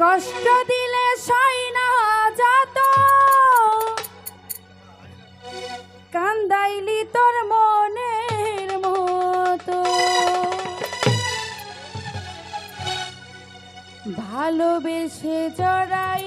কষ্ট দিলে সই না যত কান্দাইলি তোর মনের মতো। ভালোবেসে জড়াই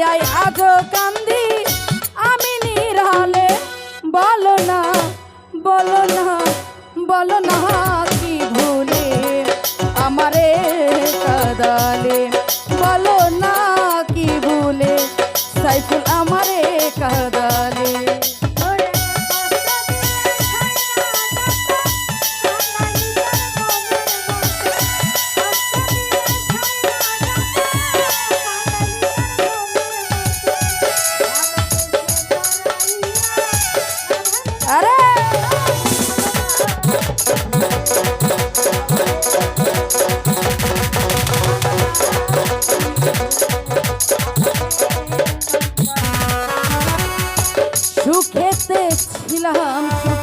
মায়ায় আজ কান্দি। আমি নিরালে বলো না বলো না বলো না। সুখেতে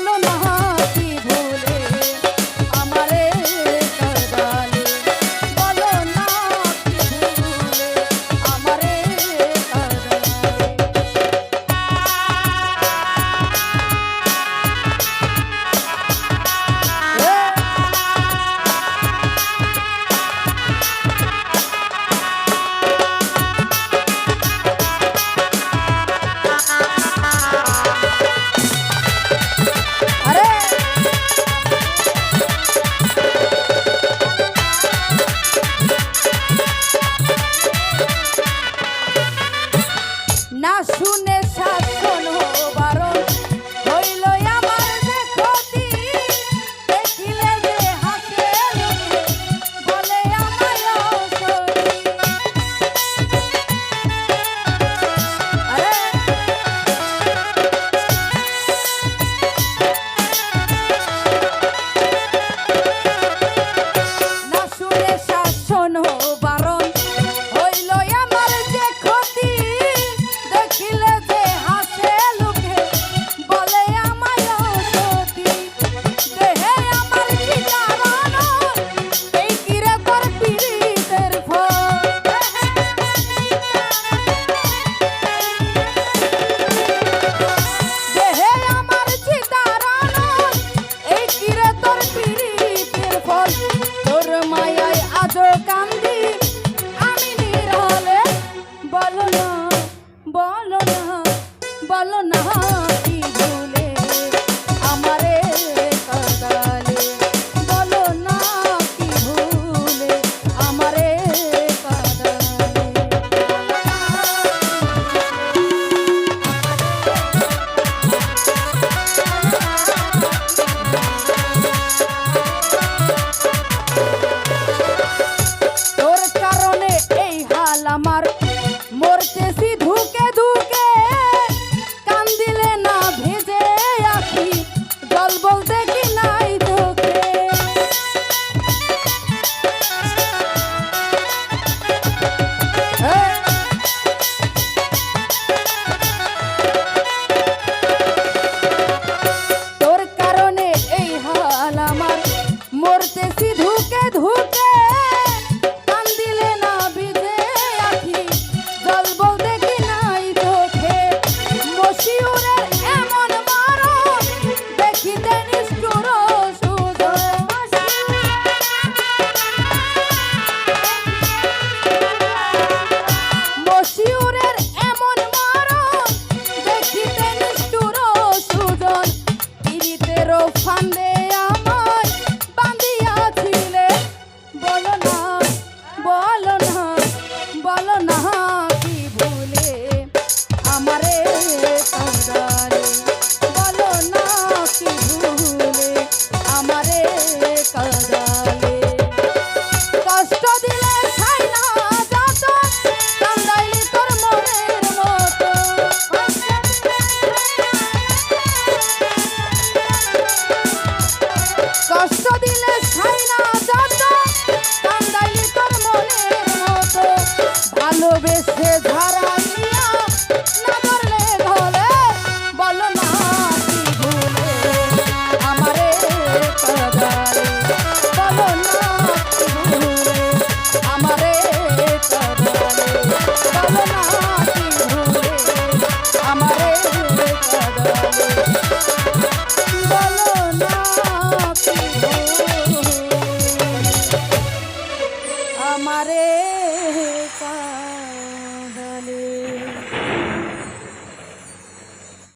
বলো না लगे ভালো না